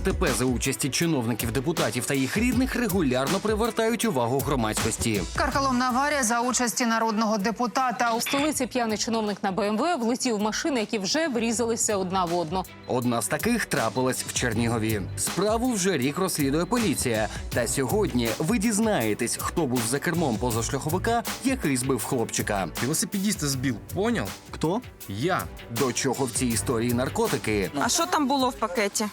ДТП за участі чиновників, депутатів та їх рідних регулярно привертають увагу громадськості. Карколомна аварія за участі народного депутата. У столиці п'яний чиновник на БМВ влетів в машини, які вже врізалися одна в одну. Одна з таких трапилась в Чернігові. Справу вже рік розслідує поліція. Та сьогодні ви дізнаєтесь, хто був за кермом позашляховика, який збив хлопчика. Велосипедиста сбил, понял? Кто? Я. До чого в цій історії наркотики А що там було в пакеті?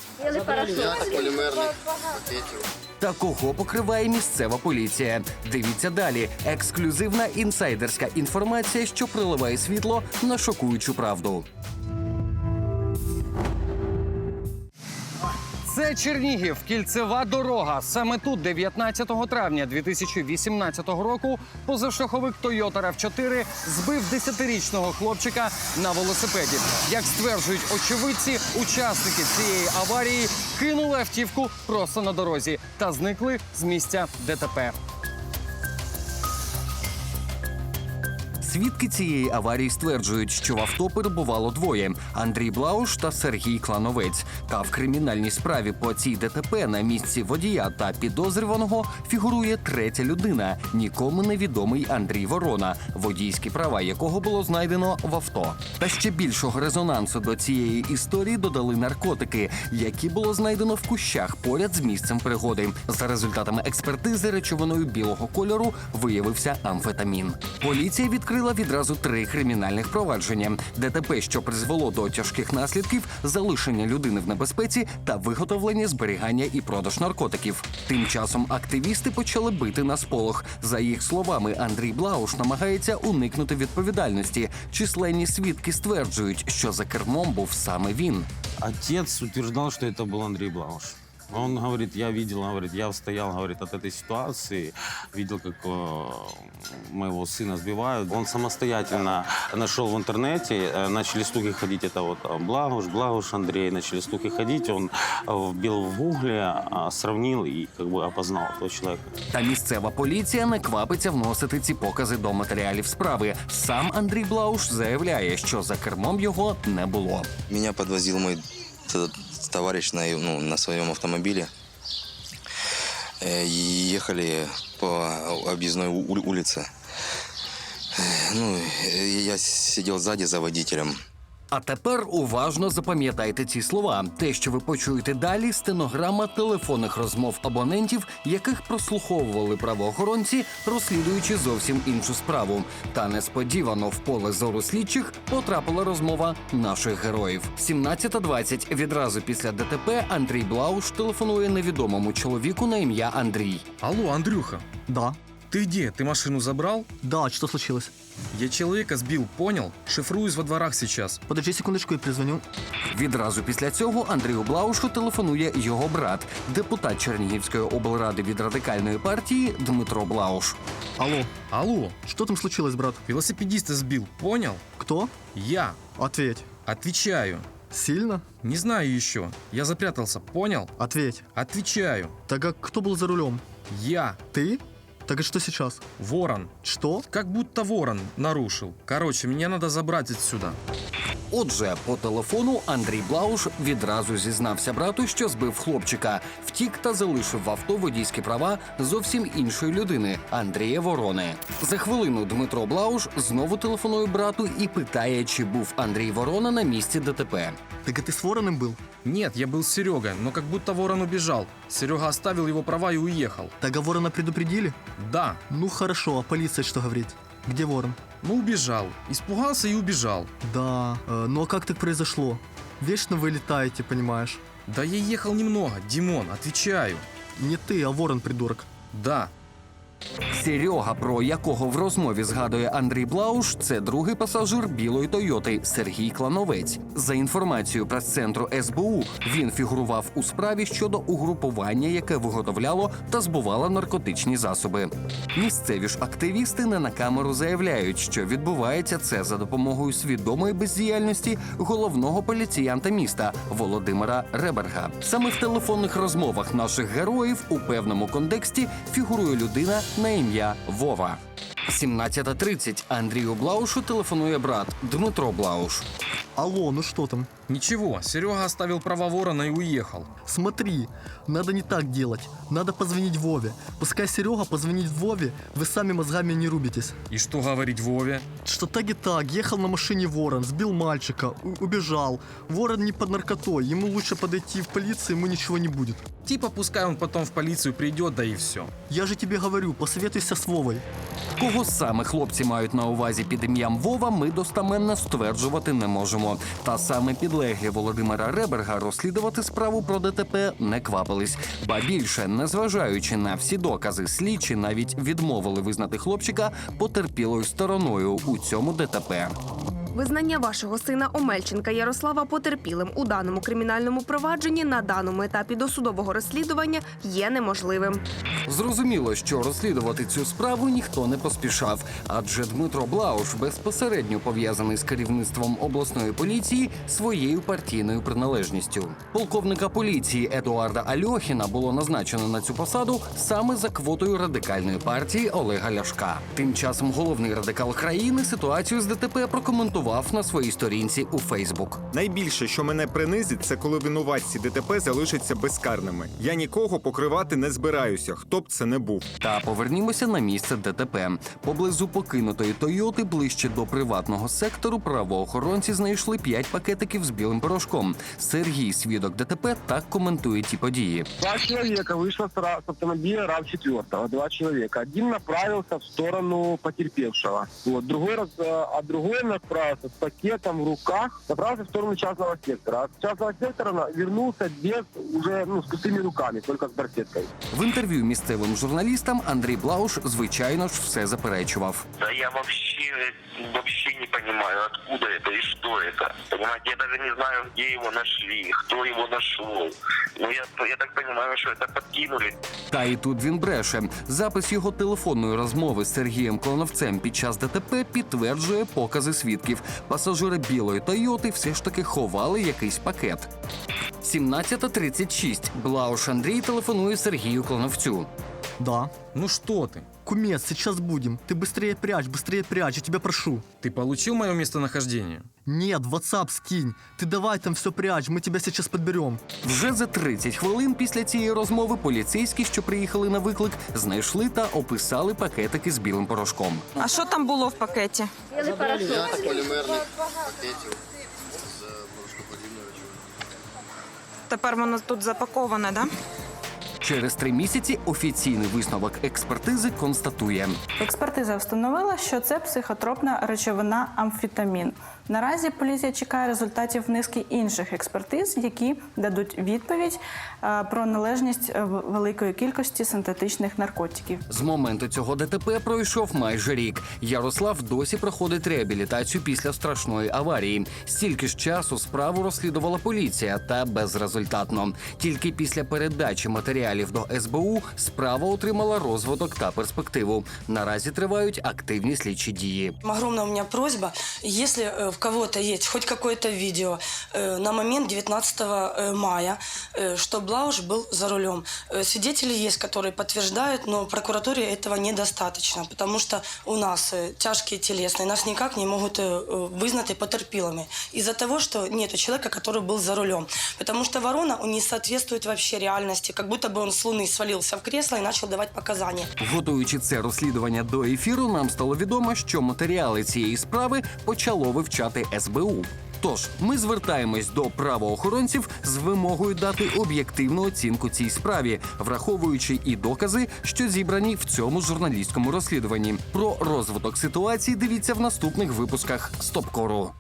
Та кого покриває місцева поліція. Дивіться далі. Ексклюзивна інсайдерська інформація, що приливає світло на шокуючу правду. Це Чернігів, кільцева дорога. Саме тут, 19 травня 2018 року, позашляховик Toyota RAV4 збив 10-річного хлопчика на велосипеді. Як стверджують очевидці, учасники цієї аварії кинули автівку просто на дорозі та зникли з місця ДТП. Свідки цієї аварії стверджують, що в авто перебувало двоє: Андрій Блауш та Сергій Клановець. Та в кримінальній справі по цій ДТП на місці водія та підозрюваного фігурує третя людина, нікому невідомий Андрій Ворона, водійські права якого було знайдено в авто. Та ще більшого резонансу до цієї історії додали наркотики, які було знайдено в кущах поряд з місцем пригоди. За результатами експертизи речовиною білого кольору виявився амфетамін. Поліція відкрила відразу три кримінальних провадження: ДТП, що призвело до тяжких наслідків, залишення людини в небезпеці та виготовлення, зберігання і продаж наркотиків. Тим часом активісти почали бити на сполох. За їх словами, Андрій Блауш намагається уникнути відповідальності. Численні свідки стверджують, що за кермом був саме він. Отец утверждал, что это был Андрей Блауш. Он говорит, я видел, говорит, я стоял, говорит, от этой ситуации, видел, как э, моего сына сбивают. Он самостоятельно нашел в интернете, э, начали слухи ходить, это вот э, Благуш, Благуш Андрей, начали слухи ходить, он э, вбил в гугле, э, сравнил и как бы опознал этого человека. Та місцева поліція не квапиться вносити ці покази до матеріалів справи. Сам Андрій Блауш заявляє, що за кермом його не було. Меня подвозил мой т- товарищ на, ну, на своем автомобиле. Э, Ехали по объездной улице. Э, Ну, я сидел сзади за водителем. А тепер уважно запам'ятайте ці слова. Те, що ви почуєте далі, стенограма телефонних розмов абонентів, яких прослуховували правоохоронці, розслідуючи зовсім іншу справу. Та несподівано в поле зору слідчих потрапила розмова наших героїв. 17.20 відразу після ДТП Андрій Блауш телефонує невідомому чоловіку на ім'я Андрій. Алло, Андрюха, Да. ты где? Ты машину забрал? Да, что случилось? Я человека сбил, понял? Шифруюсь во дворах сейчас. Подожди секундочку, я перезвоню. Відразу після цього Андрію Блаушу телефонує його брат, депутат Чернігівської облради від радикальної партії Дмитро Блауш. Алло, Алло, что там случилось, брат? велосипедиста сбил, понял? Кто? Я. Ответь. Отвечаю. Сильно? Не знаю еще. Я запрятался, понял? Ответь. Отвечаю. Так а кто был за рулем? Я. Ты? Так и что сейчас? Ворон. Что? Как будто ворон нарушил. Короче, меня надо забрать отсюда. Отже, по телефону Андрій Блауш відразу зізнався брату, що збив хлопчика, втік та залишив в авто водійські права зовсім іншої людини Андрія Ворони. За хвилину Дмитро Блауш знову телефонує брату і питає, чи був Андрій Ворона на місці ДТП. Так а ты с вороном был? Нет, я был с Серегой, но как будто ворон убежал. Серега оставил его права и уехал. Так а ворона предупредили? Да, Ну хорошо, а полиция что говорит? Где ворон? ну убежал. Испугался и убежал. Да, э, ну а как так произошло? Вечно вы летаете, понимаешь? Да я ехал немного, Димон, отвечаю. Не ты, а ворон, придурок. Да, Серега, про якого в розмові згадує Андрій Блауш, це другий пасажир білої Тойоти Сергій Клановець. За інформацією прес-центру СБУ, він фігурував у справі щодо угрупування, яке виготовляло та збувало наркотичні засоби. Місцеві ж активісти не на камеру заявляють, що відбувається це за допомогою свідомої бездіяльності головного поліціянта міста Володимира Реберга. Саме в телефонних розмовах наших героїв у певному контексті фігурує людина на ім'я Вова. 17.30 Андрію Блаушу телефонує брат Дмитро Блауш. Алло, ну что там? Ничего, Серега оставил права ворона и уехал. Смотри, надо не так делать. Надо позвонить Вове. Пускай Серега позвонит Вове, вы сами мозгами не рубитесь. И что говорить Вове? Что так и так, ехал на машине ворон, сбил мальчика, убежал. Ворон не под наркотой, ему лучше подойти в полицию, ему ничего не будет. Типа пускай он потом в полицию придет, да и все. Я же тебе говорю, посоветуйся с Вовой. Кого саме хлопці мають на увазі під ім'ям Вова, ми достаменно стверджувати не можемо. Та саме підлеглі Володимира Реберга розслідувати справу про ДТП не квапились. Ба більше, незважаючи на всі докази, слідчі навіть відмовили визнати хлопчика потерпілою стороною у цьому ДТП. Визнання вашого сина Омельченка Ярослава потерпілим у даному кримінальному провадженні на даному етапі досудового розслідування є неможливим. Зрозуміло, що розслідувати цю справу ніхто не поспішав, адже Дмитро Блауш безпосередньо пов'язаний з керівництвом обласної поліції своєю партійною приналежністю. Полковника поліції Едуарда Альохіна було назначено на цю посаду саме за квотою радикальної партії Олега Ляшка. Тим часом головний радикал країни ситуацію з ДТП прокоментував на своїй сторінці у Фейсбук. Найбільше, що мене принизить, це коли винуватці ДТП залишаться безкарними. Я нікого покривати не збираюся, хто б це не був. Та повернімося на місце ДТП. Поблизу покинутої Тойоти, ближче до приватного сектору, правоохоронці знайшли п'ять пакетиків з білим порошком. Сергій, свідок ДТП, так коментує ті події. Два человека вышло с ра- с автомобиля РАВ-4. Два человека. Один направился в сторону потерпевшего. Вот. Другой раз, э, а другой направился с пакетом в руках, направился в сторону частного сектора. А с частного сектора на- вернулся без уже ну, с пустыми руками, только с барсеткой. В інтерв'ю місцевим журналістам Андрій Блауш, звичайно ж, все заперечував. Да я вообще, вообще не понимаю, откуда это и что это. Понимаете, я даже не знаю, где его нашли, кто его нашел. Ну, я, я так понимаю, что это подкинули. Та і тут він бреше. Запис його телефонної розмови з Сергієм Клоновцем під час ДТП підтверджує покази свідків. Пасажири білої Тойоти все ж таки ховали якийсь пакет. 17.36. Блауш Андрій телефонує Сергію Клоновцю. Да. Ну что ты? Кумец, сейчас будем. Ты быстрее прячь, быстрее прячь, я тебя прошу. Ты получил мое местонахождение? Нет, WhatsApp скинь. Ты давай там все прячь, мы тебя сейчас подберем. Вже за 30 хвилин після цієї розмови поліцейські, що приїхали на виклик, знайшли та описали пакетики з білим порошком. А що там було в пакеті? Тепер воно тут запаковане, да? Через три місяці офіційний висновок експертизи констатує. Експертиза встановила, що це психотропна речовина амфетамін. Наразі поліція чекає результатів низки інших експертиз, які дадуть відповідь е, про належність е, великої кількості синтетичних наркотиків. З моменту цього ДТП пройшов майже рік. Ярослав досі проходить реабілітацію після страшної аварії. Стільки ж часу справу розслідувала поліція, та безрезультатно. Тільки після передачі матеріалів до СБУ справа отримала розвиток та перспективу. Наразі тривають активні слідчі дії. Огромная у меня просьба, если э, в кого-то есть хоть какое-то видео э, на момент 19 э, мая, э, что Блауш был за рулем. Э, Свидетели есть, которые подтверждают, но прокуратуре этого недостаточно, потому что у нас э, тяжкие телесные, нас никак не могут э, э, вызнать потерпилами из-за того, что нет человека, который был за рулем. Потому что ворона, он не соответствует вообще реальности, как будто бы он с луны свалился в кресло и начал давать показания. Готуючи це розслідування до ефіру, нам стало відомо, що матеріали цієї справи почало вивчати СБУ. Тож ми звертаємось до правоохоронців з вимогою дати об'єктивну оцінку цій справі, враховуючи і докази, що зібрані в цьому журналістському розслідуванні. Про розвиток ситуації дивіться в наступних випусках Стопкору.